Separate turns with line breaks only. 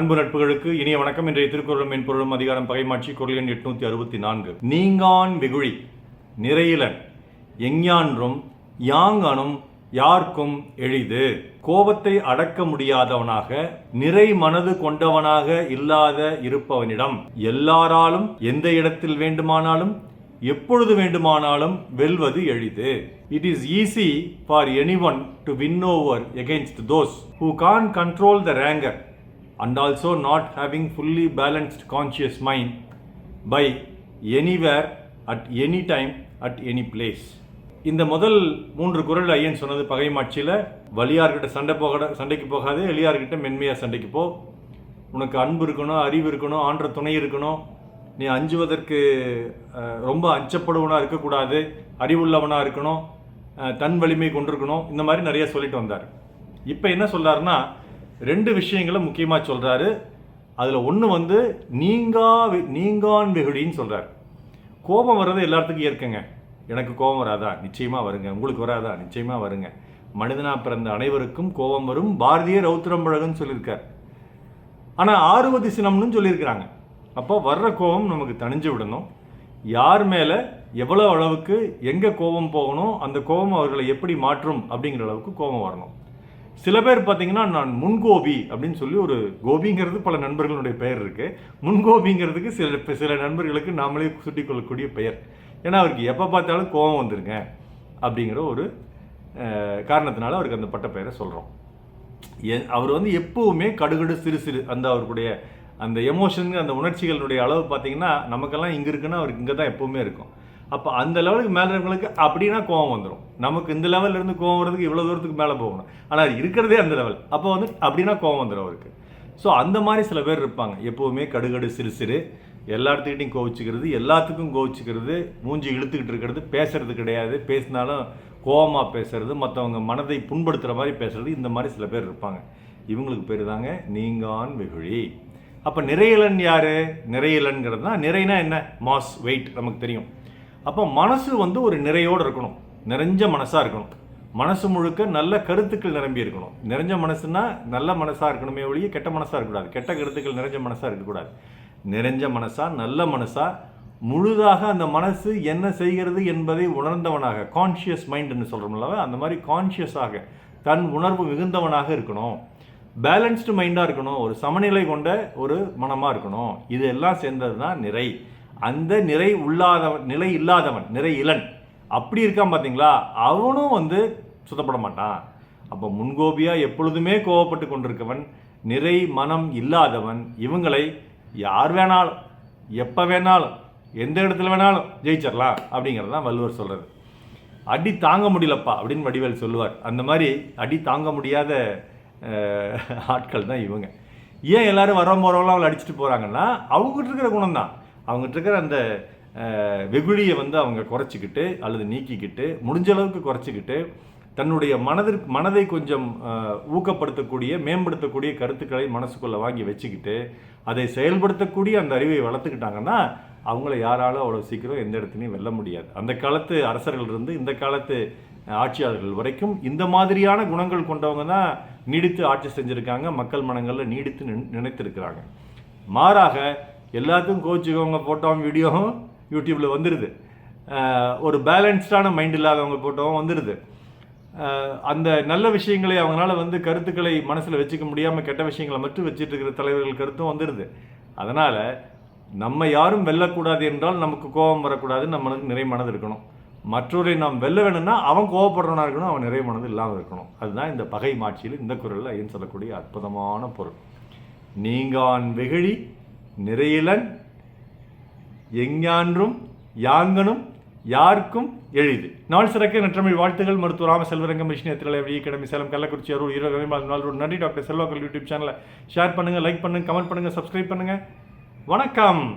அன்பு நட்புகளுக்கு இனிய வணக்கம். இன்றைய திருக்குறளும் மென்பொருளும் அதிகாரம் பகைமாட்சி குரல் எண் எட்நூத்தி அறுபத்தி நான்கு. நீங்கான் வெகுழி நிறையிலன் எஞ்ஞான்றும் யாங்கனும் யார்க்கும் எளிது. கோபத்தை அடக்க முடியாதவனாக நிறை மனது கொண்டவனாக இல்லாத இருப்பவனிடம் எல்லாராலும் எந்த இடத்தில் வேண்டுமானாலும் எப்பொழுது வேண்டுமானாலும் வெல்வது எளிது. It is easy for any one to win over against those who can control the ranger and also not having fully balanced conscious mind by anywhere at any time at any place. இந்த முதல் மூன்று குரல் ஐயன் சொன்னது பகை மாட்சியில் வலியார்கிட்ட சண்டை போக சண்டைக்கு போகாது எளியார்கிட்ட மென்மையாக சண்டைக்கு போ. உனக்கு அன்பு இருக்கணும் அறிவு இருக்கணும் ஆன்ற துணை இருக்கணும். நீ அஞ்சுவதற்கு ரொம்ப அச்சப்படுவனாக இருக்கக்கூடாது அறிவுள்ளவனாக இருக்கணும் தன் வலிமை கொண்டிருக்கணும் இந்த மாதிரி நிறைய சொல்லிட்டு வந்தார். இப்போ என்ன சொல்கிறாருன்னா ரெண்டு விஷயங்களை முக்கியமாக சொல்கிறாரு அதில் ஒன்று வந்து நீங்கா வெ- நீங்கான் வெகுடின்னு சொல்கிறார் கோபம் வர்றது எல்லாத்துக்கும் இயற்கைங்க. எனக்கு கோபம் வராதா? நிச்சயமாக வருங்க. உங்களுக்கு வராதா? நிச்சயமாக வருங்க. மனிதனா பிறந்த அனைவருக்கும் கோபம் வரும். பாரதிய ரௌத்திரம்பழகன்னு சொல்லியிருக்கார். ஆனால் ஆறுவது சினம்னு சொல்லியிருக்கிறாங்க. அப்போ வர்ற கோபம் நமக்கு தணிஞ்சு விடணும். யார் மேலே எவ்வளோ அளவுக்கு எங்கே கோபம் போகணும் அந்த கோபம் அவர்களை எப்படி மாற்றும் அப்படிங்கிற அளவுக்கு கோபம் வரணும். சில பேர் பார்த்தீங்கன்னா நான் முன்கோபி அப்படின்னு சொல்லி ஒரு கோபிங்கிறது பல நண்பர்களுடைய பெயர் இருக்கு. முன்கோபிங்கிறதுக்கு சில சில நண்பர்களுக்கு நாமளே சுட்டிக் கொள்ளக்கூடிய பெயர். ஏன்னா அவருக்கு எப்போ பார்த்தாலும் கோபம் வந்துருங்க அப்படிங்கிற ஒரு காரணத்தினால அவருக்கு அந்த பட்ட பெயரை சொல்கிறோம் எ- அவர் வந்து எப்பவுமே கடுகடு சிறு சிறு அந்த அவருடைய அந்த எமோஷன் அந்த உணர்ச்சிகளுடைய அளவு பார்த்தீங்கன்னா நமக்கெல்லாம் இங்கே இருக்குன்னா அவருக்கு இங்கே தான் எப்பவுமே இருக்கும். அப்போ அந்த லெவலுக்கு மேலே இருக்கிறவங்களுக்கு அப்படின்னா கோவம் வந்துடும் நமக்கு இந்த லெவலில் இருந்து கோவம் வரதுக்கு இவ்வளோ தூரத்துக்கு மேலே போகணும். ஆனால் இருக்கிறதே அந்த லெவல் அப்போ வந்து அப்படின்னா கோவம் வந்துடும் அவருக்கு. ஸோ அந்த மாதிரி சில பேர் இருப்பாங்க. எப்போவுமே கடுகடு சிறு சிறு. எல்லாத்துக்கிட்டையும் கோவிச்சுக்கிறது எல்லாத்துக்கும் கோவிச்சுக்கிறது மூஞ்சி இழுத்துக்கிட்டு இருக்கிறது பேசுறது கிடையாது. பேசினாலும் கோவமாக பேசுறது மற்றவங்க மனதை புண்படுத்துகிற மாதிரி பேசுறது இந்த மாதிரி சில பேர் இருப்பாங்க. இவங்களுக்கு பேர் தாங்க நீங்கான் வெகுழி அப்போ நிறையலன் யார்? நிறையலன்கிறது தான். நிறைனா என்ன? மாஸ் வெயிட் நமக்கு தெரியும். அப்போ மனசு வந்து ஒரு நிறையோடு இருக்கணும். நிறைஞ்ச மனசாக இருக்கணும். மனசு முழுக்க நல்ல கருத்துக்கள் நிரம்பி இருக்கணும். நிறைஞ்ச மனசுனா நல்ல மனசாக இருக்கணுமே ஒழிய கெட்ட மனசாக இருக்கக்கூடாது. கெட்ட கருத்துக்கள் நிறைஞ்ச மனசாக இருக்கக்கூடாது. நிறைஞ்ச மனசா நல்ல மனசா முழுதாக அந்த மனசு என்ன செய்கிறது என்பதை உணர்ந்தவனாக கான்ஷியஸ் மைண்டுன்னு சொல்கிறோம்ல அந்த மாதிரி கான்ஷியஸாக தன் உணர்வு மிகுந்தவனாக இருக்கணும். பேலன்ஸ்டு மைண்டாக இருக்கணும். ஒரு சமநிலை கொண்ட ஒரு மனமாக இருக்கணும். இது எல்லாம் சேர்ந்தது தான் நிறை. அந்த நிறை உள்ளாதவன் நிலை இல்லாதவன் நிறை இளன். அப்படி இருக்கான் பார்த்தீங்களா அவனும் வந்து சுத்தப்பட மாட்டான். அப்போ முன்கோபியாக எப்பொழுதுமே கோவப்பட்டு கொண்டிருக்கவன் நிறை மனம் இல்லாதவன் இவங்களை யார் வேணாலும் எப்போ வேணாலும் எந்த இடத்துல வேணாலும் ஜெயிச்சிடலாம் அப்படிங்கிறது தான் வள்ளுவர் சொல்கிறது அடி தாங்க முடியலப்பா அப்படின்னு வடிவேல் சொல்லுவார். அந்த மாதிரி அடி தாங்க முடியாத ஆட்கள் தான் இவங்க. ஏன் எல்லோரும் வர போகிறவங்களாம் அவளை அடிச்சுட்டு போகிறாங்கன்னா அவங்ககிட்ட இருக்கிற குணம் தான் அவங்ககிட்ட இருக்கிற அந்த வெகுழியை வெகுளியை வந்து அவங்க குறைச்சிக்கிட்டு அல்லது நீக்கிக்கிட்டு முடிஞ்ச அளவுக்கு குறைச்சிக்கிட்டு தன்னுடைய மனதிற்கு மனதை கொஞ்சம் ஊக்கப்படுத்தக்கூடிய மேம்படுத்தக்கூடிய கருத்துக்களை மனசுக்குள்ளே வாங்கி வச்சுக்கிட்டு அதை செயல்படுத்தக்கூடிய அந்த அறிவை வளர்த்துக்கிட்டாங்கன்னா அவங்கள யாராலும் அவ்வளோ சீக்கிரம் எந்த இடத்துலையும் வெல்ல முடியாது. அந்த காலத்து அரசர்கள் இருந்து இந்த காலத்து ஆட்சியாளர்கள் வரைக்கும் இந்த மாதிரியான குணங்கள் கொண்டவங்க தான் நீடித்து ஆட்சி செஞ்சுருக்காங்க. மக்கள் மனங்களில் நீடித்து நின்- நினைத்திருக்கிறாங்க. மாறாக எல்லாத்துக்கும் கோச்சுக்கவங்க போட்டோம் வீடியோவும் யூடியூப்பில் வந்துடுது ஒரு பேலன்ஸ்டான மைண்ட் இல்லாதவங்க போட்டோம் வந்துடுது அந்த நல்ல விஷயங்களை அவங்களால வந்து கருத்துக்களை மனசில் வச்சுக்க முடியாமல் கெட்ட விஷயங்களை மட்டும் வச்சுட்டு இருக்கிற தலைவர்கள் கருத்தும் வந்துடுது அதனால் நம்ம யாரும் வெல்லக்கூடாது என்றால் நமக்கு கோபம் வரக்கூடாது நம்மளுக்கு நிறை மனது இருக்கணும். மற்றவரை நாம் வெல்ல வேணும்னா அவன் கோவப்படுறவனா இருக்கணும் அவன் நிறைய மனது இல்லாமல் இருக்கணும். அதுதான் இந்த பகை மாட்சியில் இந்த குரலில் ஐயன் சொல்லக்கூடிய அற்புதமான பொருள். நீங்கான் வெகுழி நிறையிலன் எஞ்ஞான்றும் யாங்கனும் யாருக்கும் எளிது நாள் சிறக்க நற்றமிழ் வாழ்த்துகள் மருத்துவ ராம செல்வரங்கம் மிஷினி எத்திரலை வெளியே கிடமி சேலம் கள்ளக்குறிச்சி அருள் இருபது நாள் நன்றி டாக்டர் செல்வாக்கள் யூடியூப் சேனலை ஷேர் பண்ணுங்கள் லைக் பண்ணுங்கள் கமெண்ட் பண்ணுங்கள் சப்ஸ்கிரைப் பண்ணுங்கள் வணக்கம்!